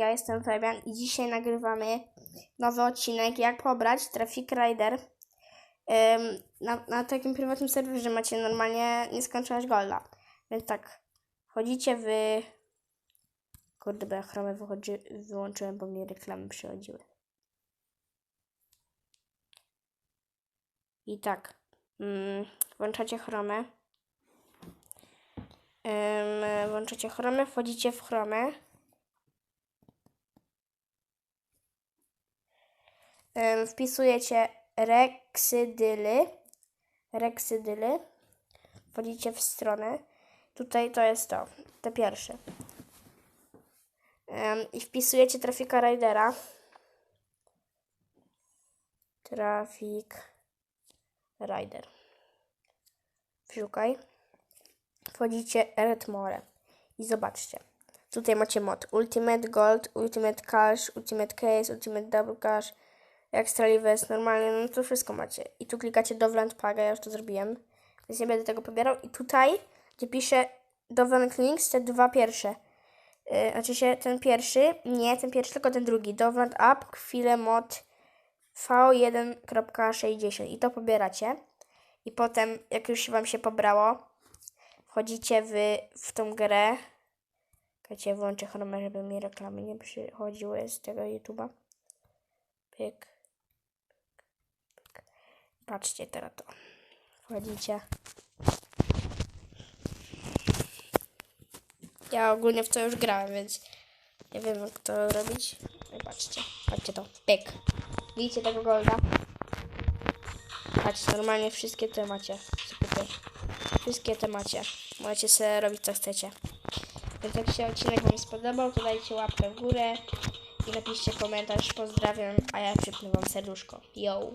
Ja jestem Fabian i dzisiaj nagrywamy nowy odcinek, jak pobrać Traffic Rider. Ym, na, na takim prywatnym serwerze macie normalnie nieskończoność golda. Więc tak, wchodzicie w... Kurde, bo ja chromę wychodzi, wyłączyłem, bo mi reklamy przychodziły. I tak, mm, włączacie chromę. Ym, włączacie chromę, wchodzicie w chromę. Wpisujecie reksydyly, reksydyly, wchodzicie w stronę, tutaj to jest to, te pierwsze. I wpisujecie Trafika Ridera. Traffic Rider. Wszukaj. Wchodzicie Redmore i zobaczcie. Tutaj macie mod Ultimate Gold, Ultimate Cash, Ultimate Case, Ultimate Double Cash, Extra Lives, normalnie, no to wszystko macie. I tu klikacie Dovland Paga, ja już to zrobiłem, więc nie będę tego pobierał. I tutaj, gdzie pisze Dovland Links, te dwa pierwsze. Yy, znaczy się ten pierwszy, nie ten pierwszy, tylko ten drugi. Dovland App, chwilę mod V1.60 i to pobieracie. I potem, jak już Wam się pobrało, wchodzicie w, w tą grę. Czekajcie, włączę chromę, żeby mi reklamy nie przychodziły z tego YouTube'a. Pyk. Patrzcie teraz to. Wchodzicie. Ja ogólnie w to już grałem, więc nie wiem jak to robić. No patrzcie. Patrzcie to. Pyk. Widzicie tego golda? Patrzcie, normalnie wszystkie te macie. Wszystkie te macie. Możecie sobie robić co chcecie. Więc jak się odcinek Wam spodobał, to dajcie łapkę w górę i napiszcie komentarz. Pozdrawiam, a ja przypnę Wam serduszko. Yo!